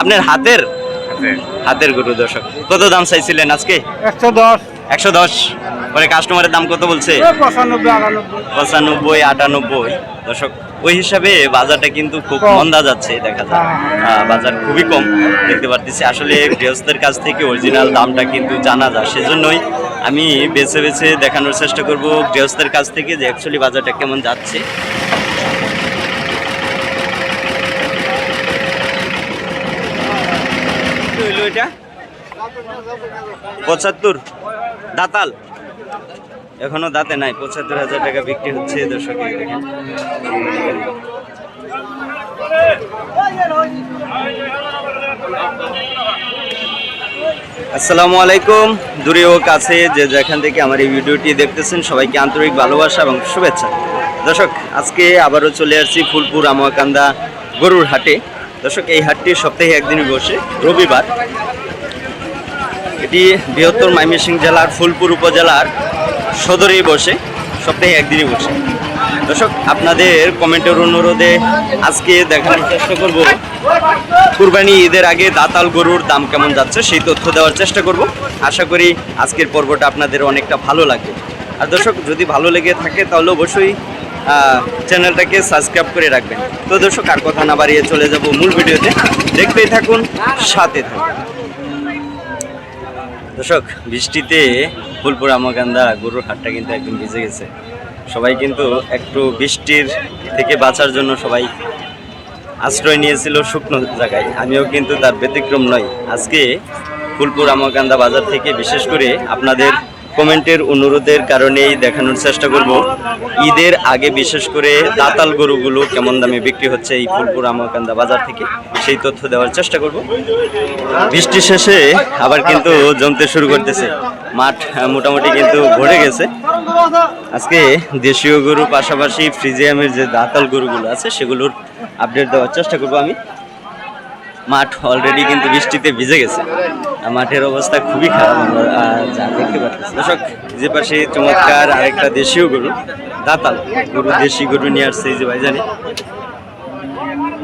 আপনার হাতের? হাতের। গরু দর্শক। কত দাম চাইছিলেন আজকে? একশো দশ। একশো দশ। পরে কাস্টমারের দাম কত বলছে? পঁচানব্বই আটানব্বই। দর্শক ওই হিসাবে বাজারটা কিন্তু খুব। মন্দা যাচ্ছে দেখা যায়। বাজার খুবই কম দেখতে পারতেছি। আসলে গৃহস্থের কাছ থেকে অরিজিনাল দামটা কিন্তু জানা যায়। সেজন্যই আমি বেছে বেছে দেখানোর চেষ্টা করব গৃহস্থের কাছ থেকে যে অ্যাকচুয়ালি বাজারটা কেমন যাচ্ছে। এটা? পঁচাত্তর। দাতাল। এখনও দাঁতে নাই, পঁচাত্তর হাজার টাকা বিক্রি হচ্ছে দর্শক আসসালামু আলাইকুম, দূরে ও কাছে যে যেখান থেকে আমার এই ভিডিওটি দেখতেছেন, সবাইকে আন্তরিক ভালোবাসা এবং শুভেচ্ছা। দর্শক, আজকে আবারও চলে আসছি ফুলপুর আমাকান্দা গরুর হাটে। দর্শক, এই হাটটি সপ্তাহে একদিনই বসে, রবিবার। এটি বৃহত্তর ময়মনসিংহ জেলার, ফুলপুর উপজেলার সদরেই বসে, সপ্তাহে একদিনই বসে। দর্শক, আপনাদের কমেন্টের অনুরোধে আজকে দেখানোর চেষ্টা করব, কুরবানি ঈদের আগে দাতাল গরুর দাম কেমন যাচ্ছে সেই তথ্য দেওয়ার চেষ্টা করব। আশা করি আজকের পর্বটা আপনাদের অনেকটা ভালো লাগবে। আর দর্শক, যদি ভালো লেগে থাকে তাহলে অবশ্যই চ্যানেলটাকে সাবস্ক্রাইব করে রাখবেন। তো দর্শক, আর কথা না বাড়িয়ে চলে যাব মূল ভিডিওতে। দেখতেই থাকুন, সাথে থাকুন। দর্শক, বৃষ্টিতে ফুলপুর আমাগান্দা গরুর হাটটা কিন্তু একদম ভিজে গেছে। সবাই কিন্তু একটু বৃষ্টির থেকে বাঁচার জন্য সবাই আশ্রয় নিয়েছিল শুকনো জায়গায়। আমিও কিন্তু তার ব্যতিক্রম নই। আজকে ফুলপুর আমাকান্দা বাজার থেকে বিশেষ করে আপনাদের কমেন্টের অনুরোধের কারণেই দেখানোর চেষ্টা করব। ঈদের আগে বিশেষ করে দাতাল গরুগুলো কেমন দামে বিক্রি হচ্ছে এই ফুলপুর আমাকান্দা বাজার থেকে, সেই তথ্য দেওয়ার চেষ্টা করব। বৃষ্টি শেষে আবার কিন্তু জমতে শুরু করতেছে। মাঠ মোটামুটি কিন্তু ভরে গেছে। আজকে দেশীয় গরু পাশাপাশি ফ্রিজিয়ামের যে দাতাল গরুগুলো আছে, সেগুলোর আপডেট দেওয়ার চেষ্টা করব আমি। মাঠ অলরেডি কিন্তু বৃষ্টিতে ভিজে গেছে। মাঠের অবস্থা খুবই খারাপ আমরা যা দেখতে পাচ্ছি। দর্শক, যে পাশে চমৎকার আরেকটা দেশীয় গরু, দাতাল গরু, দেশি গরু নিয়ে আসছে যে ভাই জানি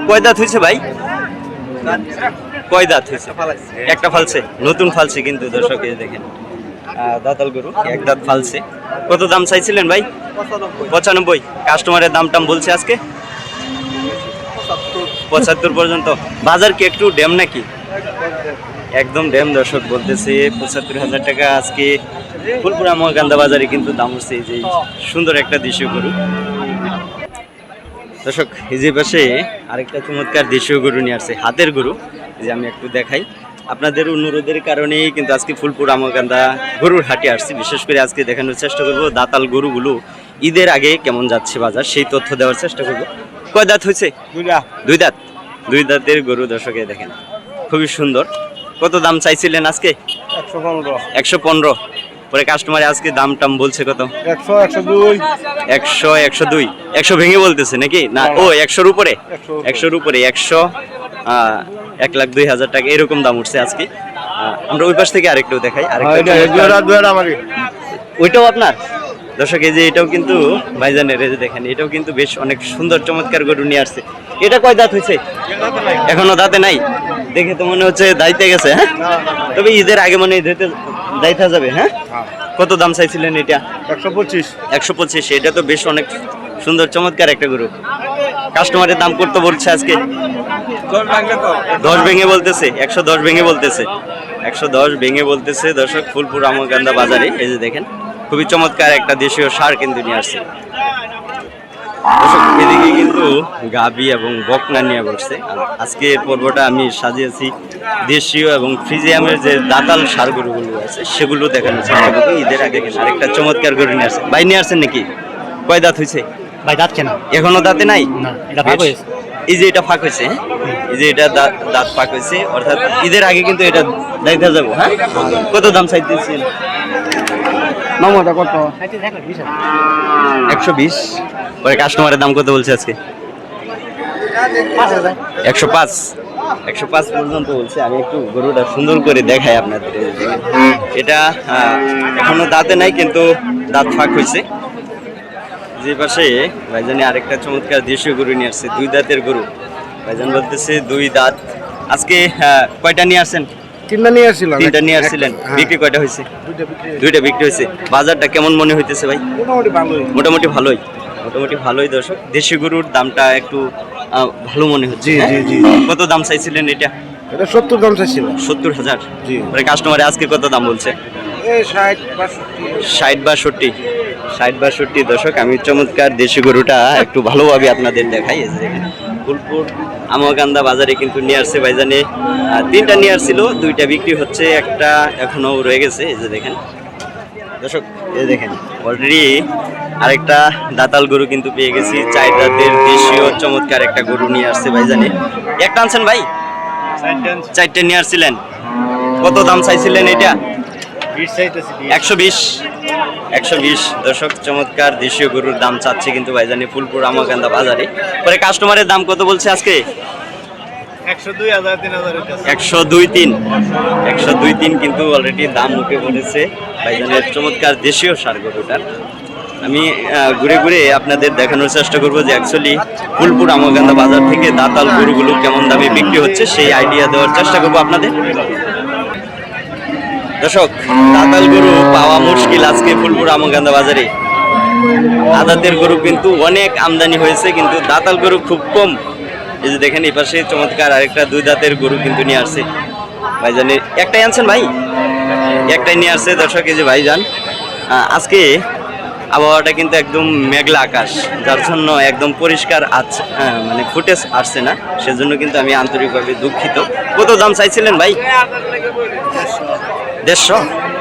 কয় দাঁত হয়েছে ভাই? কয় দাঁত হয়েছে? একটা ফালছে, নতুন ফালছে কিন্তু দর্শক দেখেন। দাতাল গরু, এক দাঁত ফালছে। কত দাম চাইছিলেন ভাই? পঁচানব্বই। কাস্টমারের দাম টাম বলছে আজকে? পঁচাত্তর পর্যন্ত। বাজার কি একটু ড্যাম নাকি? একদম ড্যাম দর্শক বলতেছে পঁচাত্তর হাজার টাকা আজকে ফুলপুরা মহাকান্দা বাজারে কিন্তু দাম হচ্ছে এই যে সুন্দর একটা দেশীয় গরু। দর্শক এই যে পাশে আরেকটা চমৎকার দেশীয় গরু নিয়ে আসছে হাতের গরু। যে আমি একটু দেখাই। আপনাদের অনুরোধের কারণে কিন্তু আজকে ফুলপুর আমকান্দা গরুর হাটে আসছি। বিশেষ করে আজকে দেখানোর চেষ্টা করব দাতাল গরুগুলো ঈদের আগে কেমন যাচ্ছে বাজার সেই তথ্য দেওয়ার চেষ্টা করব। কয় দাঁত হয়েছে? দুইটা দুই দাঁত। দুই দাঁতের গরু দর্শকে দেখেন। খুবই সুন্দর। কত দাম চাইছিলেন আজকে? একশো পনেরো। একশো পনেরো। পরে কাস্টমারে আজকে দাম টাম বলছে কত? একশো একশো দুই। একশো একশো দুই। একশো ভেঙে বলতেছে নাকি? না ও একশোর উপরে। একশোর উপরে। একশো এক লাখ দুই হাজার টাকা এরকম দাম উঠছে আজকে। আমরা ওই পাশ থেকে আরেকটু দেখাই চমৎকার- ওইটাও আপনার? দর্শক এই যে এটাও কিন্তু ভাইজানের এই যে দেখেন এটাও কিন্তু বেশ অনেক সুন্দর চমৎকার গরু নিয়ে আসছে। এটা কয় দাঁত হয়েছে এখনও দাঁতে নাই? দেখে তো মনে হচ্ছে দাইতে গেছে হ্যাঁ? তবে ঈদের আগে মনে দাইতে দাইতে যাবে হ্যাঁ? কত দাম চাইছিলেন এটা? একশো পঁচিশ। একশো পঁচিশ এটা তো বেশ অনেক সুন্দর চমৎকার একটা গরু। কাস্টমারের দাম করতে বলছে আজকে। দশ ভেঙে বলতেছে একশো দশ ভেঙে বলতেছে। একশো দশ ভেঙে বলতেছে দর্শক ফুলপুর আমকান্দা বাজারে এই যে দেখেন খুবই চমৎকার একটা দেশীয় সার কিন্তু নিয়ে আসছে। এদিকে কিন্তু গাবি এবং বকনা নিয়ে বসছে। আর আজকের পর্বটা আমি সাজিয়েছি দেশীয় এবং ফ্রিজিয়ামের যে দাতাল সার গরুগুলো আছে সেগুলো দেখানোর চেষ্টা করব। ঈদের আগে আরেকটা চমৎকার গরু নিয়ে আসছে। ভাই নিয়ে আসছেন নাকি? কয় দাঁত হয়েছে? ভাই দাঁত কেন? এখনও দাঁতে নাই? না, এটা ফাঁক হয়েছে। এই যে এটা ফাঁক হয়েছে হ্যাঁ? এই যে এটা দাঁত দাঁত ফাঁক হয়েছে অর্থাৎ ঈদের আগে কিন্তু এটা দেখা যাব হ্যাঁ? কত দাম চাইতেছেন? মামাটা কত? একশো বিশ। পরে কাস্টমারের দাম কত বলছে আজকে? একশো পাঁচ। একশো পাঁচ পর্যন্ত বলছে। আমি একটু গরুটা সুন্দর করে দেখাই আপনাদের। এটা এখনও দাঁতে নাই, কিন্তু দাঁত ফাঁক হয়েছে। যে পাশে ভাইজানি আরেকটা চমৎকার দেশীয় গরু নিয়ে আসছে, দুই দাঁতের গরু। ভাইজান বলতেছে দুই দাঁত। আজকে কয়টা নিয়ে আসছেন? তিনটা নিয়ে আসছিলাম। তিনটা নিয়ে আসছিলেন? হ্যাঁ। বিক্রি কয়টা হয়েছে? দুইটা বিক্রি হয়েছে। বাজারটা কেমন মনে হইতেছে ভাই? মোটামুটি ভালোই। মোটামুটি ভালোই। মোটামুটি ভালোই দর্শক। দেশি গরুর দামটা একটু ভালো মনে হচ্ছে জি, হ্যাঁ? জি। কত দাম চাইছিলেন এটা? এটা সত্তর দাম চাইছিল সত্তর হাজার? জি। কাস্টমারে আজকে কত দাম বলছে? ষাট বাষট্টি। ষাট বাষট্টি। ষাট বাষট্টি দশক আমি চমৎকার দেশি গরুটা একটু ভালোভাবে আপনাদের দেখাই। ফুলপুর আমগান্দা বাজারে কিন্তু নিয়ে আসছে ভাইজানে। আহ, তিনটা নিয়ে আসছিল দুইটা বিক্রি হচ্ছে একটা এখনও রয়ে গেছে এই যে দেখেন। দর্শক এই দেখেন অলরেডি আরেকটা দাতাল গরু কিন্তু পেয়ে গেছি চার দাঁতের দেশীয় চমৎকার একটা গরু নিয়ে আসছে ভাইজানে। একটা আনছেন ভাই? চারটে নিয়ে আসছিলেন। কত দাম চাইছিলেন এটা? একশো বিশ। একশো বিশ দর্শক চমৎকার দেশীয় গরুর দাম চাচ্ছে কিন্তু ভাইজানি ফুলপুর আমাকান্দা বাজারে। পরে কাস্টমারের দাম কত বলছে আজকে? একশো দুই তিন একশো দুই তিন। কিন্তু অলরেডি দাম উঠে পড়েছে। ভাইজানের চমৎকার দেশীয় সার গরুটার। আমি ঘুরে ঘুরে আপনাদের দেখানোর চেষ্টা করব যে অ্যাকচুয়ালি ফুলপুর আমগান্দা বাজার থেকে দাতাল গরুগুলো কেমন দামে বিক্রি হচ্ছে সেই আইডিয়া দেওয়ার চেষ্টা করব আপনাদের। দর্শক দাতাল গরু পাওয়া মুশকিল আজকে ফুলপুর আমগান্দা বাজারে। আদাতের গরু কিন্তু অনেক আমদানি হয়েছে, কিন্তু দাতাল গরু খুব কম। এই যে দেখেন, এই পাশে চমৎকার আরেকটা দুই দাঁতের গরু কিন্তু নিয়ে আসছে। ভাইজানের একটাই আনছেন ভাই? একটাই নিয়ে আসছে দর্শক, এই যে ভাইজান। আজকে আবহাওয়াটা কিন্তু একদম মেঘলা আকাশ, যার জন্য একদম পরিষ্কার আছে মানে ফুটেজ আসছে না। সেজন্য কিন্তু আমি আন্তরিকভাবে দুঃখিত। কত দাম চাইছিলেন ভাই? দেড়শো?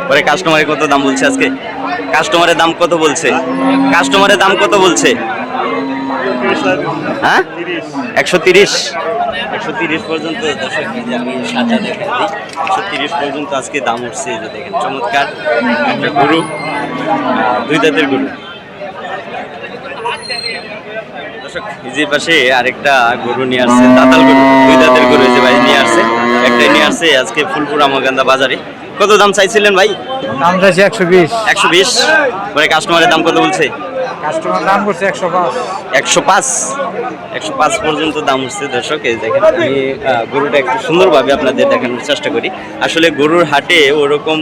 পরে কাস্টমারের কত দাম বলছে আজকে? কাস্টমারের দাম কত বলছে? কাস্টমারের দাম কত বলছে? হ্যাঁ? একশো তিরিশ। একশো তিরিশ পর্যন্ত একশো তিরিশ পর্যন্ত আজকে দাম উঠছে দেখেন, চমৎকার। একটা গরু, দুই দাঁতের গরু। দর্শক যে পাশে আরেকটা গরু নিয়ে আসছে, দাতাল গরু। দুই দাঁতের গরু যে নিয়ে আসছে, একটাই নিয়ে আসছে আজকে ফুলপুর আমাগান্দা বাজারে। কত দাম চাইছিলেন ভাই? দাম চাইছে একশো বিশ। একশো বিশ? পরে কাস্টমারের দাম কত বলছে? কাস্টমার দাম করছে একশো পাঁচ। একশো পাঁচ? একশো পাঁচ পর্যন্ত দাম উঠছে দর্শক। এই দেখেন আমি গরুটা একটু সুন্দরভাবে আপনাদের দেখানোর চেষ্টা করি। আসলে গরুর হাটে ওরকম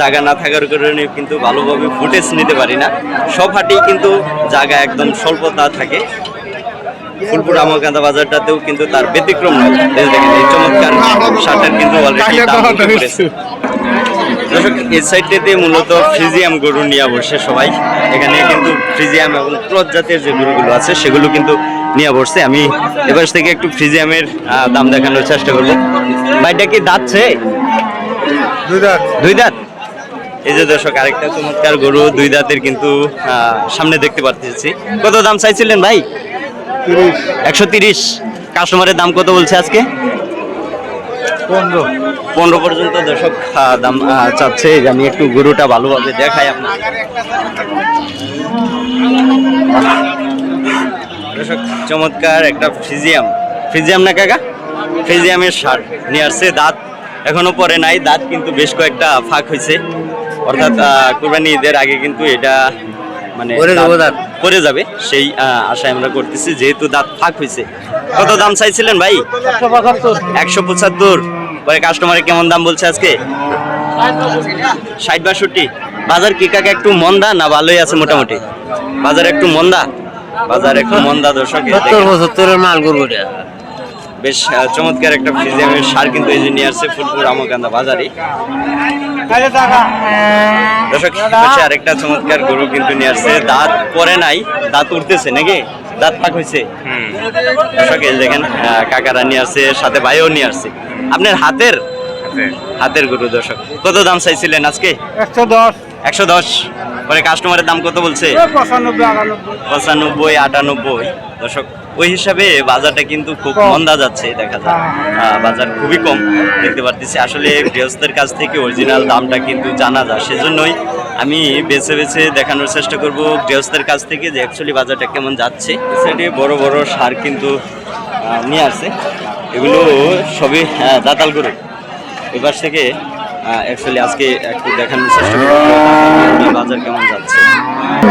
জায়গা না থাকার কারণে কিন্তু ভালোভাবে ফুটেজ নিতে পারি না। সব হাটেই কিন্তু জায়গা একদম স্বল্পতা থাকে। ফুলপুর আমকান্দা বাজারটাতেও কিন্তু তার ব্যতিক্রম নয়। দেখেন এই চমৎকার শার্টের কিন্তু অলরেডি দাম উঠে দর্শক এই সাইডটাতে মূলত ফ্রিজিয়াম গরু নিয়ে বসে সবাই। এখানে কিন্তু ফ্রিজিয়াম এবং ক্রস জাতের যে গরুগুলো আছে সেগুলো কিন্তু নিয়ে বসছে। আমি এবার থেকে একটু ফ্রিজিয়ামের দাম দেখানোর চেষ্টা করব। ভাইটা কি দাঁতছে দুই দাঁত। দুই দাঁত? এই যে দর্শক আরেকটা চমৎকার গরু দুই দাঁতের কিন্তু আহ, সামনে দেখতে পাচ্ছি কত দাম চাইছিলেন ভাই? একশো তিরিশ। কাস্টমারের দাম কত বলছে আজকে? পনেরো। পনেরো পর্যন্ত দর্শক দাম চাচ্ছে। যে আমি একটু গরুটা ভালোভাবে দেখাই আপনার দর্শক চমৎকার একটা ফ্রিজিয়াম। ফ্রিজিয়াম না কাকা? ফ্রিজিয়ামের সার নিয়ে আসছে দাঁত। এখনও পরে নাই দাঁত কিন্তু বেশ কয়েকটা ফাঁক হয়েছে। অর্থাৎ কুরবানি ঈদের আগে কিন্তু এটা মানে পরে যাব সেই আশা আশায় আমরা করতেছি। যেহেতু দাঁত ফাঁক হয়েছে কত দাম চাইছিলেন ভাই? একশো পঁচাত্তর। পরে কাস্টমারে কেমন দাম বলছে আজকে? ষাট বাষট্টি। বাজার কি কাকা একটু মন্দা না ভালোই আছে মোটামুটি? বাজার একটু মন্দা? বাজার একটু মন্দা দর্শক মাল করব বেশ চমৎকার একটা ফ্রিজিয়ামের সার কিন্তু এই যে নিয়ে আসছে ফুলপুর আমকান্দা বাজারে। দর্শক আরেকটা চমৎকার গরু কিন্তু নিয়ে আসছে। দাঁত পরে নাই দাঁত উঠতেছে নাকি? দাঁত ফাঁক হয়েছে দর্শক এই দেখেন কাকারা নিয়ে আসছে সাথে ভাইও নিয়ে আসছে। আপনার হাতের? হাতের। গরু দর্শক। কত দাম চাইছিলেন আজকে? একশো দশ। একশো দশ। পরে কাস্টমারের দাম কত বলছে? পঁচানব্বই আটানব্বই। পঁচানব্বই আটানব্বই। দর্শক ওই হিসাবে বাজারটা কিন্তু খুব। মন্দা যাচ্ছে দেখা যায়। বাজার খুবই কম দেখতে পারতেছি। আসলে গৃহস্থের কাছ থেকে অরিজিনাল দামটা কিন্তু জানা যায় সেজন্যই আমি বেছে বেছে দেখানোর চেষ্টা করব গৃহস্থের কাছ থেকে যে অ্যাকচুয়ালি বাজারটা কেমন যাচ্ছে। সেটি বড় বড় সার কিন্তু নিয়ে আসছে। এগুলো সবই আহ, দাতাল গরু। এবার থেকে অ্যাকচুয়ালি আজকে একটু দেখানোর চেষ্টা করব বাজার কেমন যাচ্ছে।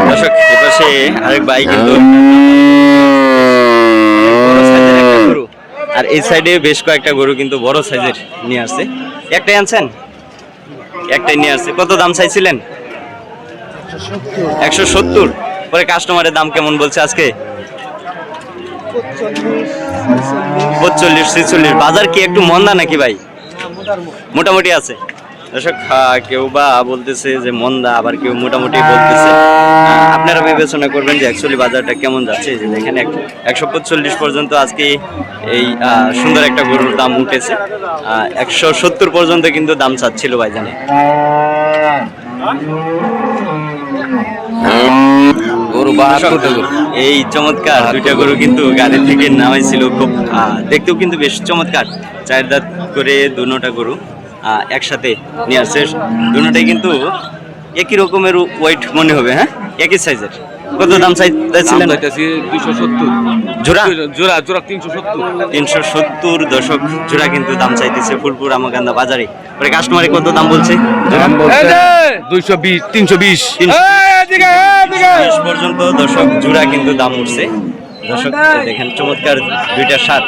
দর্শক এপাশে আরেক ভাই কিন্তু বড় সাইজের একটা গরু আর এই সাইডে বেশ কয়েকটা গরু কিন্তু বড় সাইজের নিয়ে আসছে। একটাই আনছেন? একটাই নিয়ে আসছে। কত দাম চাইছিলেন? একশো সত্তর। পরে কাস্টমারের দাম কেমন বলছে আজকে? পঁচল্লিশ, ছিচল্লিশ। বাজার কি একটু মন্দা নাকি ভাই? মোটামুটি আছে। দর্শক কেউ বা বলতেছে যে মন্দা আবার কেউ মোটামুটি বলতেছে। আপনারা বিবেচনা করবেন যে অ্যাকচুয়ালি বাজারটা কেমন যাচ্ছে। যে দেখেন একশো পঁচল্লিশ পর্যন্ত আজকে এই সুন্দর একটা গরুর দাম উঠেছে। একশো সত্তর পর্যন্ত কিন্তু দাম চাচ্ছিল ভাইজানে। এই চমৎকার দুইটা গরু কিন্তু গাড়ি থেকে নামাইছিল খুব দেখতেও কিন্তু বেশ চমৎকার। চার দাঁত করে দুনোটা গরু। একসাথে নিয়ে আসছে। দুনোটাই কিন্তু একই রকমের ওয়েট মনে হবে হ্যাঁ? একই সাইজের কত দাম চাইছিলেন? দুইশো সত্তর। জোড়া? জোড়া জোড়া তিনশো সত্তর। তিনশো সত্তর দশক জোড়া কিন্তু দাম চাইতেছে ফুলপুর আমাকান্দা বাজারে। পরে কাস্টমারে কত দাম বলছে? দুইশো বিশ তিনশো বিশ। পর্যন্ত দশক জোড়া কিন্তু দাম উঠছে। দর্শক দেখেন চমৎকার দুইটা সাত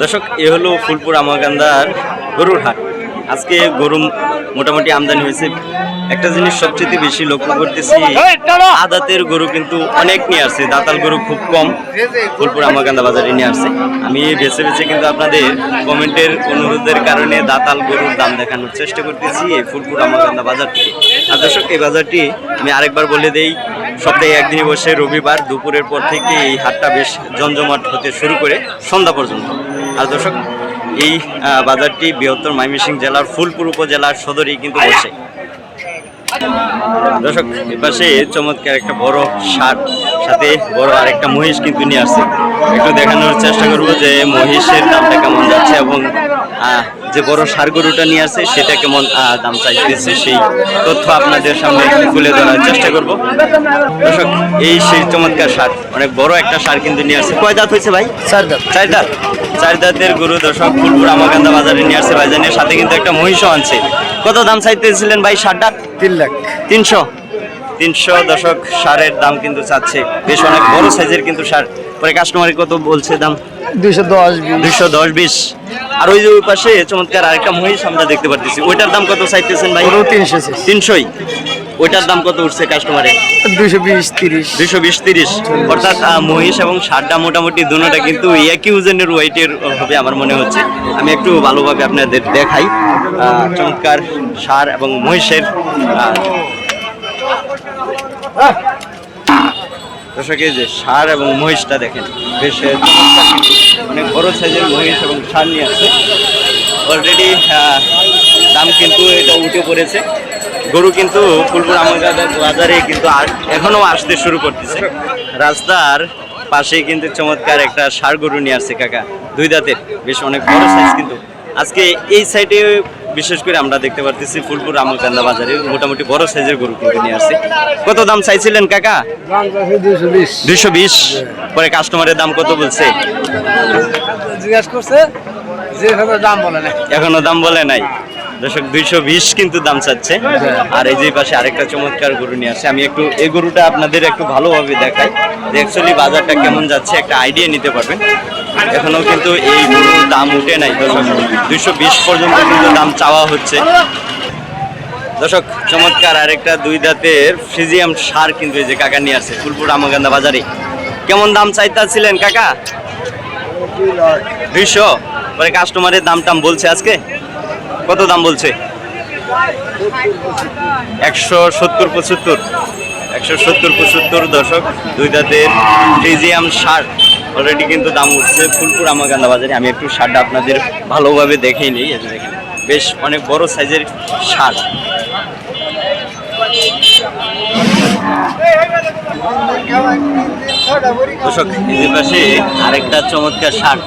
দর্শক এ হলো ফুলপুর আমাগান্দার গরুর হাট। আজকে গরু মোটামুটি আমদানি হয়েছে। একটা জিনিস সবচেয়ে বেশি লক্ষ্য করতেছি আদাতের গরু কিন্তু অনেক নিয়ে আসছে। দাতাল গরু খুব কম ফুলপুর আমাগান্দা বাজারে নিয়ে আসছে। আমি বেছে বেছে কিন্তু আপনাদের কমেন্টের অনুরোধের কারণে দাতাল গরুর দাম দেখানোর চেষ্টা করতেছি এই ফুলপুর আমাগান্দা বাজার থেকে। আর দর্শক এই বাজারটি আমি আরেকবার বলে দেই সপ্তাহে একদিনই বসে রবিবার দুপুরের পর থেকে এই হাটটা বেশ জমজমাট হতে শুরু করে সন্ধ্যা পর্যন্ত। আর দর্শক এই বাজারটি বৃহত্তর মাইমিসিং জেলার ফুলপুর উপজেলার সদরেই কিন্তু বসে দর্শক, এপাশে চমৎকার একটা বড় ষাট সাথে বড় আরেকটা মহিষ কিন্তু নিয়ে আসছে। একটু দেখানোর চেষ্টা করব যে মহিষের দামটা কেমন যাচ্ছে এবং যে বড় সার গরুটা নিয়ে আসছে সেটা কেমন দাম চাইতেছে সেই তথ্য আপনাদের সামনে তুলে ধরার চেষ্টা করব। দর্শক এই সেই চমৎকার সার অনেক বড় একটা সার কিন্তু নিয়ে আসছে। কয় দাঁত হয়েছে ভাই? চার দাঁত। চার দাঁত। চার দাঁতের গরু দর্শক ফুলপুর আমাকান্দা বাজারে নিয়ে আসছে ভাইজানের সাথে কিন্তু একটা মহিষও আনছে। কত দাম চাইতেছিলেন ভাই ষাট দাঁত তিন লাখ। তিনশো। তিনশো দশক সারের দাম কিন্তু চাচ্ছে। বেশ অনেক বড় সাইজের কিন্তু সার। পরে কাস্টমারে কত বলছে দাম? দুইশো দশ দুইশো দশ বিশ। আর ওই যে ওই পাশে চমৎকার আরেকটা মহিষ আমরা দেখতে পারতেছি। ওইটার দাম কত চাইতেছেন ভাই? তিনশো তিনশোই। ওইটার দাম কত উঠছে কাস্টমারে? দুইশো বিশ তিরিশ। দুইশো বিশ তিরিশ। অর্থাৎ মহিষ এবং ষাটটা মোটামুটি দুটোটা কিন্তু একই ওজনের ওয়েটের হবে আমার মনে হচ্ছে। আমি একটু ভালোভাবে আপনাদের দেখাই। চমৎকার সার এবং মহিষের দর্শক, এই যে সার এবং মহিষটা দেখেন, বেশ। অনেক বড় সাইজের মহিষ এবং সার নিয়ে আসছে। অলরেডি দাম কিন্তু এটা উঠে পড়েছে। গরু কিন্তু ফুলপুর আমাদের বাজারে কিন্তু আর- এখনও আসতে শুরু করতেছে। রাস্তার পাশে কিন্তু চমৎকার একটা ষাড় গরু নিয়ে আসছে, কাকা। দুই দাঁতের, বেশ অনেক বড় সাইজ কিন্তু। আজকে এই সাইডে বিশেষ করে আমরা দেখতে পারতেছি ফুলপুর রামকান্দা বাজারে মোটামুটি বড় সাইজের গরু কিন্তু নিয়ে আসছে। কত দাম চাইছিলেন কাকা? দুইশো বিশ। পরে কাস্টমারের দাম কত বলছে? জিজ্ঞাসা করছে এখনও দাম বলে নাই। দর্শক, দুইশো বিশ কিন্তু দাম চাচ্ছে। আর এই যে পাশে আরেকটা চমৎকার গরু নিয়ে আসছে। আমি একটু এই গরুটা আপনাদের একটু ভালোভাবে দেখাই যে অ্যাকচুয়ালি বাজারটা কেমন যাচ্ছে, একটা আইডিয়া নিতে পারবেন। এখনও কিন্তু এই গরুর দাম উঠে নাই, দর্শক। দুইশো বিশ পর্যন্ত কিন্তু দাম চাওয়া হচ্ছে। দর্শক, চমৎকার আরেকটা দুই দাঁতের ফ্রিজিয়াম সার কিন্তু এই যে কাকা নিয়ে আসছে, ফুলপুর আমাগান্দা বাজারে। কেমন দাম চাইতেছিলেন কাকা? দুইশো? পরে কাস্টমারের দাম টাম বলছে আজকে? কত দাম বলছে? একশো সত্তর পঁচাত্তর। একশো সত্তর পঁচাত্তর দশক, দুই দাঁতের ফ্রিজিয়াম শার্ট অলরেডি কিন্তু দাম উঠছে ফুলপুর আমাগান্দা বাজারে। আমি একটু শার্টটা আপনাদের ভালোভাবে দেখেই নিই। বেশ অনেক বড় সাইজের শার্ট দর্শক, এই পাশে আরেকটা চমৎকার শার্ট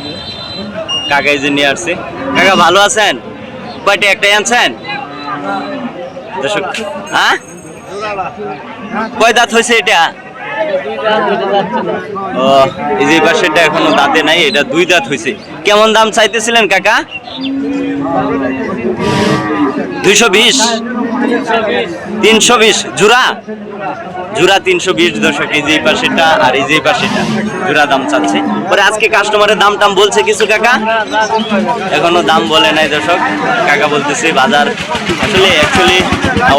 কাকা যে নিয়ে আসছে। কাকা, ভালো আছেন? কয়টা একটাই আনছেন? হ্যাঁ? কয় দাঁত হয়েছে এটা? ও দাঁতে নাই, এটা দুই দাঁত কেমন দাম চাইতেছিলেন কাকা? দুইশো বিশ? তিনশো বিশ। জোড়া? জোড়া তিনশো বিশ দশক, এই যে পাশেটা আর এই যে পাশেটা জোড়া দাম চাচ্ছে। পরে আজকে কাস্টমারের দাম টাম বলছে কিছু কাকা? এখনও দাম বলে নাই দর্শক, কাকা বলতেছে বাজার, আসলে অ্যাকচুয়ালি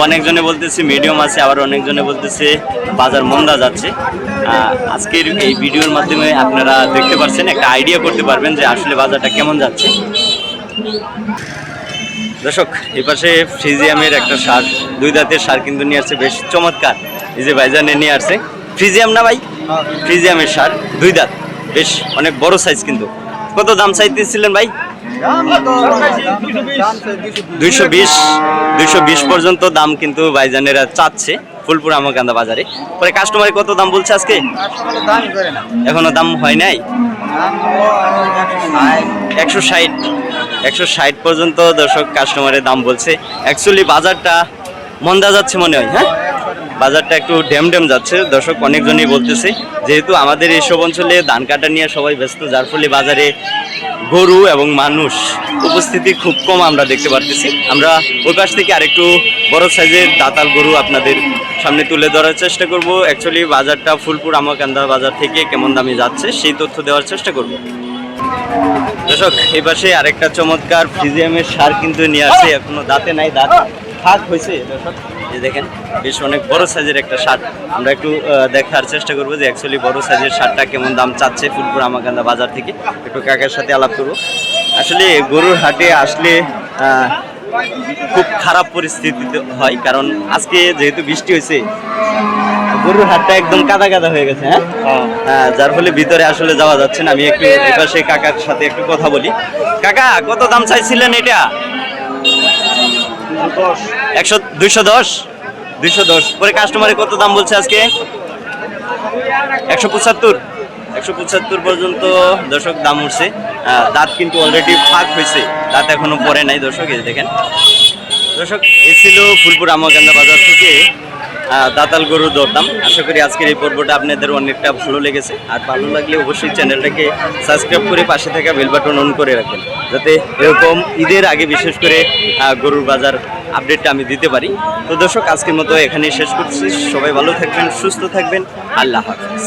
অনেকজনে বলতেছে মিডিয়াম আছে, আবার অনেকজনে বলতেছে বাজার মন্দা যাচ্ছে। আজকের এই ভিডিওর মাধ্যমে আপনারা দেখতে পাচ্ছেন একটা আইডিয়া করতে পারবেন যে আসলে বাজারটা কেমন যাচ্ছে। দর্শক, এপাশে পাশে ফ্রিজিয়ামের একটা সার, দুই দাঁতের সার কিন্তু নিয়ে আসছে, বেশ চমৎকার। এই যে ভাইজানে নিয়ে আসছে। ফ্রিজিয়াম না ভাই? ফ্রিজিয়ামের সার, দুই দাঁত। বেশ, অনেক বড় সাইজ কিন্তু। কত দাম চাইতেছিলেন ভাই? দুইশো বিশ দুইশো বিশ পর্যন্ত দাম কিন্তু ভাইজানেরা চাচ্ছে ফুলপুর আমকান্দা বাজারে। পরে কাস্টমারে কত দাম বলছে আজকে? এখনও দাম হয় নাই? একশো ষাট একশো ষাট পর্যন্ত দর্শক কাস্টমারের দাম বলছে। অ্যাকচুয়ালি বাজারটা মন্দা যাচ্ছে মনে হয় হ্যাঁ? বাজারটা একটু ড্যাম ড্যাম যাচ্ছে। দর্শক, অনেকজনই বলতেছে, যেহেতু আমাদের এইসব অঞ্চলে ধান কাটা নিয়ে সবাই ব্যস্ত, যার ফলে বাজারে গরু এবং মানুষ উপস্থিতি খুব কম আমরা দেখতে পারতেছি। আমরা ওই পাশ থেকে আরেকটু বড় সাইজের দাতাল গরু আপনাদের সামনে তুলে ধরার চেষ্টা করব। অ্যাকচুয়ালি বাজারটা ফুলপুর আমাকান্দা বাজার থেকে কেমন দামে যাচ্ছে, সেই তথ্য দেওয়ার চেষ্টা করব। দর্শক, এই পাশে আরেকটা চমৎকার ফিজিয়ামের সার কিন্তু নিয়ে আসে, এখনও দাঁতে নাই, দাঁত ফাঁক হয়েছে, দর্শক। এই দেখেন বেশ অনেক বড় সাইজের একটা শার্ট। আমরা একটু দেখার চেষ্টা করব যে অ্যাকচুয়ালি বড় সাইজের শার্টটা কেমন দাম চাচ্ছে ফুলপুর আমাকান্দা বাজার থেকে। একটু কাকার সাথে আলাপ করব। আসলে গরুর হাটে আসলে খুব খারাপ পরিস্থিতি হয় কারণ আজকে যেহেতু বৃষ্টি হয়েছে গরুর হাটটা একদম কাদা কাদা হয়ে গেছে হ্যাঁ? হ্যাঁ, যার ফলে ভিতরে আসলে যাওয়া যাচ্ছে না। আমি একটু এপাশে কাকার সাথে একটু কথা বলি। কাকা কত দাম চাইছিলেন এটা? একশো দুইশো দশ? দুইশো দশ। পরে কাস্টমারে কত দাম বলছে আজকে? একশো পঁচাত্তর। একশো পঁচাত্তর পর্যন্ত দর্শক দাম উঠছে। দাঁত কিন্তু অলরেডি ফাঁক হয়েছে। দাঁত এখনও পরে নাই দর্শক, এই দেখেন। দর্শক এ ফুলপুর আমাকান্দা বাজার থেকে দাতাল গরুর দরদাম। আশা করি আজকের এই পর্বটা আপনাদের অনেকটা ভালো লেগেছে। আর ভালো লাগলে অবশ্যই চ্যানেলটাকে সাবস্ক্রাইব করে পাশে থাকা বেল বাটন অন করে রাখবেন, যাতে এরকম ঈদের আগে বিশেষ করে গরুর বাজার আপডেটটা আমি দিতে পারি। তো দর্শক, আজকের মতো এখানে শেষ করছি। সবাই ভালো থাকবেন, সুস্থ থাকবেন। আল্লাহ হাফিজ।